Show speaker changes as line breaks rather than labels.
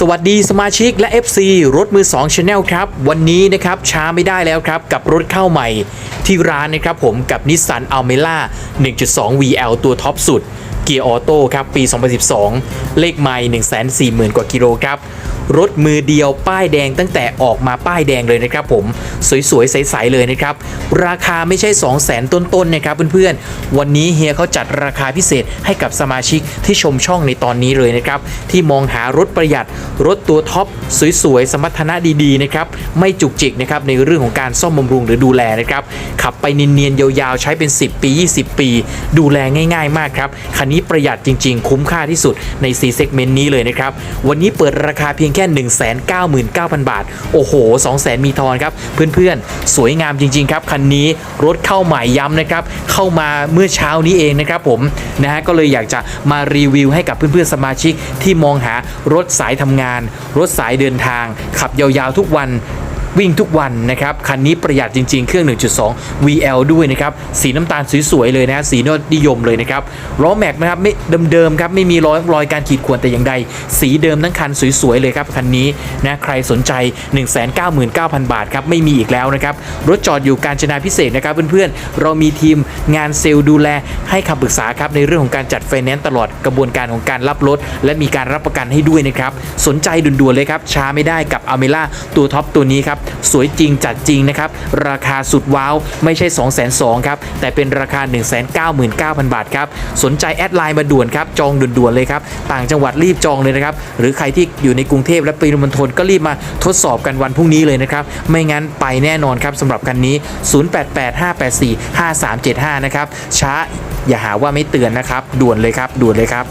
สวัสดีสมาชิกและ FC รถมือ2 Channel ครับ วันนี้นะครับช้าไม่ได้แล้วครับ กับรถเข้าใหม่ที่ร้านนะครับผมกับ Nissan Almera 1.2 VL ตัวท็อปสุด เกียร์ออโต้ครับ ปี 2012 เลขไมล์140,000 กว่ากิโลครับ รถมือเดียวป้ายแดงตั้งแต่ออกมาป้ายแดงเลยนะครับผม สวยๆ ใส ๆ เลยนะครับ ราคาไม่ใช่ 2 0 0 0 0 0ต้น ๆ นะครับเพื่อนๆ วันนี้เฮียเขาจัดราคาพิเศษให้กับสมาชิกที่ชมช่องในตอนนี้เลยนะครับ ที่มองหารถประหยัด รถตัวท็อป สวยๆ สมรรถนะดีๆ นะครับ ไม่จุกจิกนะครับในเรื่องของการซ่อมบำรุงหรือดูแลนะครับ ขับไปเนียนๆ ยาวๆ ใช้เป็น 10 ปี 20 ปี ดูแลง่าย ๆ มากครับ คันนี้ประหยัดจริง ๆ คุ้มค่าที่สุดใน C segment นี้เลยนะครับ วันนี้เปิดราคาเพียงแค่ 199,000 บาท โอ้โห 200,000 มีทอนครับ เพื่อนๆ สวยงามจริง ๆ ครับ คันนี้รถเข้าใหม่ย้ำนะครับ เข้ามาเมื่อเช้านี้เองนะครับผมนะฮะก็เลยอยากจะมารีวิวให้กับเพื่อนๆ สมาชิกที่มองหารถสายทำงาน รถสายเดินทาง ขับยาวๆทุกวัน วิ่งทุกวันนะครับ คันนี้ประหยัดจริง ๆ เครื่อง 1.2 VL ด้วยนะครับ สีน้ำตาลสวยๆเลยนะสีนอดนิยมเลยนะครับล้อแม็กนะครับไม่เดิมๆครับไม่มีรอยรอยการขีดข่วนแต่อย่างใด สีเดิมทั้งคันสวยๆเลยครับคันนี้นะใครสนใจ 199,000 บาทครับไม่มีอีกแล้วนะครับรถจอดอยู่การจนาพิเศษนะครับเพื่อนๆเรามีทีมงานเซลล์ดูแลให้คำปรึกษาครับในเรื่องของการจัดไฟแนนซ์ตลอดกระบวนการของการรับรถ และมีการรับประกันให้ด้วยนะครับสนใจด่วนๆเลยครับช้าไม่ได้กับอเมล่าตัวท็อปตัวนี้ครับสวยจริงจัดจริงนะครับ ราคาสุดว้าว ไม่ใช่ 2 2 0 0ครับ แต่เป็นราคา 199,000 บาทครับ สนใจแอดไลน์มาด่วนครับ จองด่วนๆเลยครับ ต่างจังหวัดรีบจองเลยนะครับ หรือใครที่อยู่ในกรุงเทพและปริมณฑลก็รีบมาทดสอบกันวันพรุ่งนี้เลยนะครับ ไม่งั้นไปแน่นอนครับสำหรับคันนี้ 0885845375 นะครับ ช้าอย่าหาว่าไม่เตือนนะครับ ด่วนเลยครับ ด่วนเลยครับ